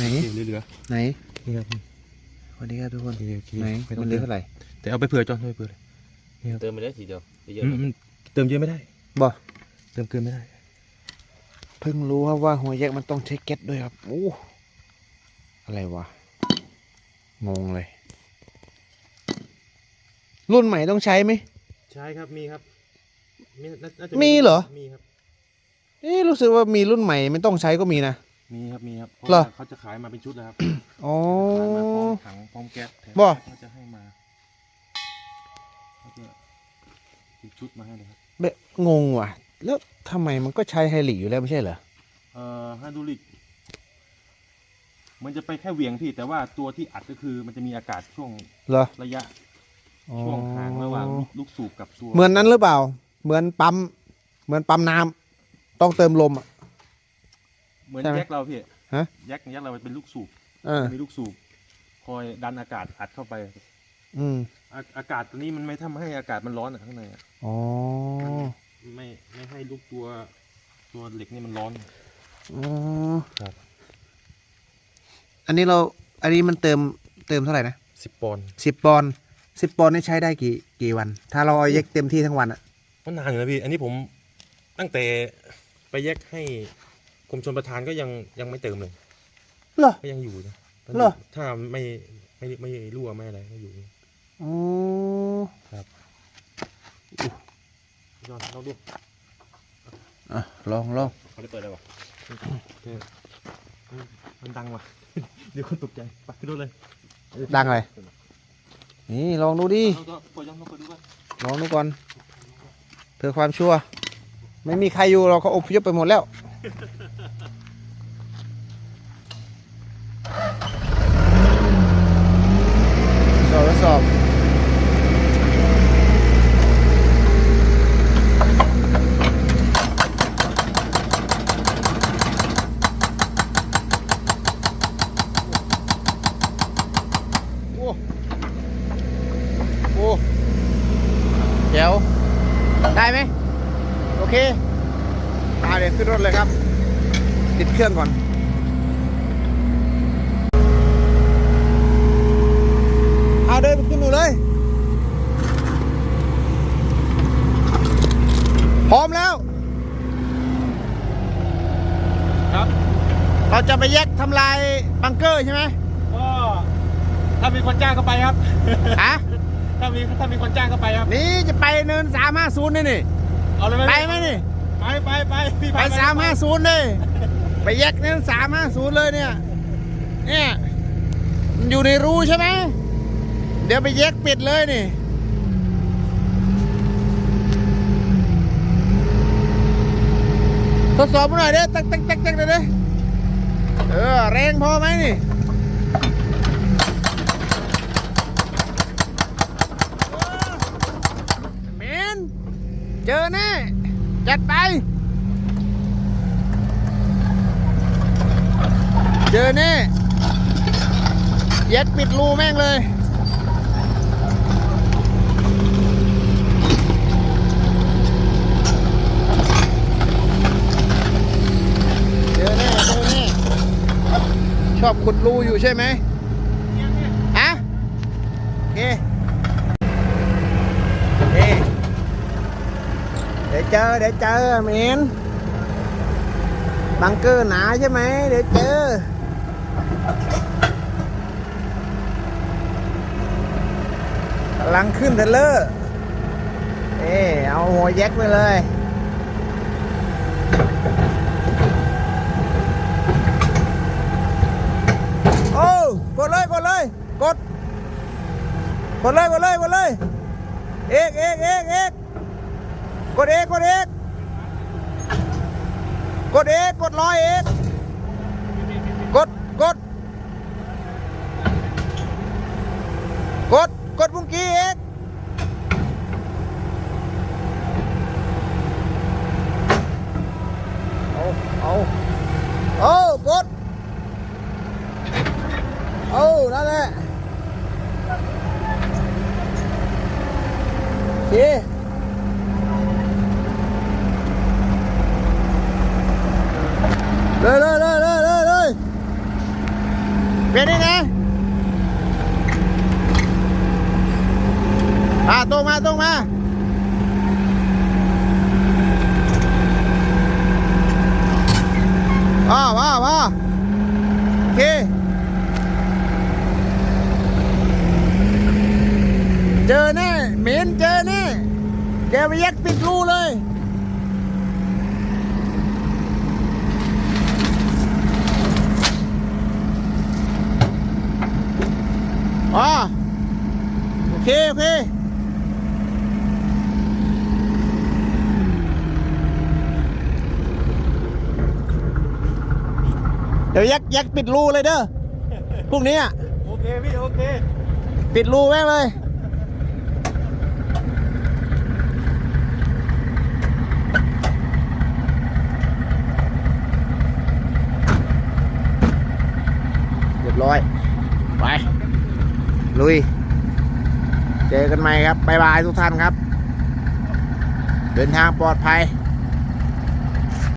ไหน เหลือเหลือไหนๆนี่ครับสวัสดีครับทุกคน โอเคโอเคไหนไม่ต้อมังนเหลืเติอมเท่าไหร่แต่เอาไปเผื่อจอนเอาไปเผื่อเลยเติมไปได้ทีเดียวเยอะอืมมันเติมเยอะไม่ได้ บ่เติมเกินไม่ได้เพิ่งรู้ครับว่าหัวแยกมันต้องใช้แก๊สด้วยครับ โอ้ อะไรวะ งงเลย รุ่นใหม่ต้องใช้ไหม ใช่ครับมีครับมีน่าน่าจะมีเหรอ มีครับ เอ๊ะรู้สึกว่ามีรุ่นใหม่ไม่ต้องใช้ก็มีนะ มีครับมีครับเพราะเหรอ ว่าเขาจะขายมาเป็นชุดแล้วครับอ๋อ ขายมาพร้อมถังพร้อมแก๊สแถมบ่ เขาจะให้มาเขาจะติดชุดมาให้เลยครับแบบงงว่ะ แล้วทำไมมันก็ใช้ไฮลิกอยู่แล้วไม่ใช่เหรอ เอ่อไฮดรอลิก มันจะไปแค่เหวียงพี่ แต่ว่าตัวที่อัดก็คือ มันจะมีอากาศช่วงเหรอระยะอ๋อช่วงห่างระหว่างลูกลูกสูบกับตัวเหมือนนั้นหรือเปล่า เหมือนปั๊ม เหมือนปั๊มน้ำต้องเติมลมอะ เหมือนใช่ไหม แยกเราพี่ฮะ แยกแยกเราเป็นลูกสูบเออ มีลูกสูบคอยดันอากาศอัดเข้าไปอืม อาอากาศตัวนี้มันไม่ทำให้อากาศมันร้อนอะข้างในอะอ๋อ ไม่ไม่ให้ลูกตัวตัวเหล็กนี่มันร้อน อ๋อ ครับ อันนี้เรา อันนี้มันเติม เติมเท่าไหร่นะสิบปอนด์สิบปอนด์สิบปอนด์นี่ใช้ได้กี่ กี่วัน ถ้าเราเอาแยกเต็มที่ทั้งวันอะก็นานอยู่นะพี่ อันนี้ผมตั้งแต่ไปแยกให้ กรมชนประทานก็ยังยังไม่เติมเลยเหรอ ก็ยังอยู่นะเหรอ ถ้าไม่ไม่ไม่รั่วไม่อะไรก็อยู่อ๋อ ยอดเราดูอะลองลองเขาได้เปิดแล้ววะมันดังว่ะ เดี๋ยวคนตกใจไปขึ้นรถเลยดังอะไรนี่ลองดูดิเราก็ปล่อยยังเราเปิดดูก่อนลองดูก่อนเพื่อความชัวร์ไม่มีใครอยู่เราก็อพยพไปหมดแล้ว สอบทดสอ บโอ้โอ้เดี๋ยวได้ไหมโอเคมาเดี๋ยวขึ้นรถเลยครับ ติดเครื่องก่อน เอาเดินไปขึ้นหนูเลย พร้อมแล้ว ครับ เราจะไปแยกทำลายบังเกอร์ใช่ไหมก็ถ้ามีคนจ้างก็ไปครับฮะถ้ามีถ้ามีคนจ้างก็ไปครับ นี่จะไปเนินสามห้าศูนย์นี่นี่ เอาเลยไปไหมนี่ ไปไปไปพี่ไปสามห้าศูนย์เลย ไปแยกเนินสามห้าศูนย์เลยเนี่ย เนี่ยมันอยู่ในรูใช่ไหม เดี๋ยวไปแยกปิดเลยนี่ทดสอบมาหน่อยเด้ตักตักตักตักเลยเด้เออแรงพอไหมนี่ เมนเจอแน่ จัดไป เจอแน่เย็ดปิดรูแม่งเลย เจอแน่เจอแน่ชอบขุดรูอยู่ใช่ไหมฮะโอเคโอเค เดี๋ยวเจอเดี๋ยวเจอเมนบังเกอร์หนาใช่ไหมเดี๋ยวเจอลังขึ้นเทรลเลอร์เอ้เอาหัวแยกไปเลย โอ้กดเลย กดเลย กด กดเลย กดเลย กดเลย เอกเอกเอกเอก กดเอกกดเอกกดเอกกดร้อยเอกกดกดกดกดบุ้งกี้เอกเอาเอาเอากดเอานั่นแหละโอเค เลยเลยเลยเลยเลยเลย เป็นนี่นะ อ่าตรงมาตรงมาว้าว้าว้าโอเคเจอแน่เหม็นเจอแน่แกไปยักปิดรูเลย อ๋อ โอเค โอเค เดี๋ยวยักยักปิดรูเลยเด้อพรุ่งนี้อะโอเคพี่โอเคปิดรูแม่งเลย เรียบร้อย ไป ลุย เจอกันใหม่ครับ บ๊ายบายทุกท่านครับ เดินทางปลอดภัย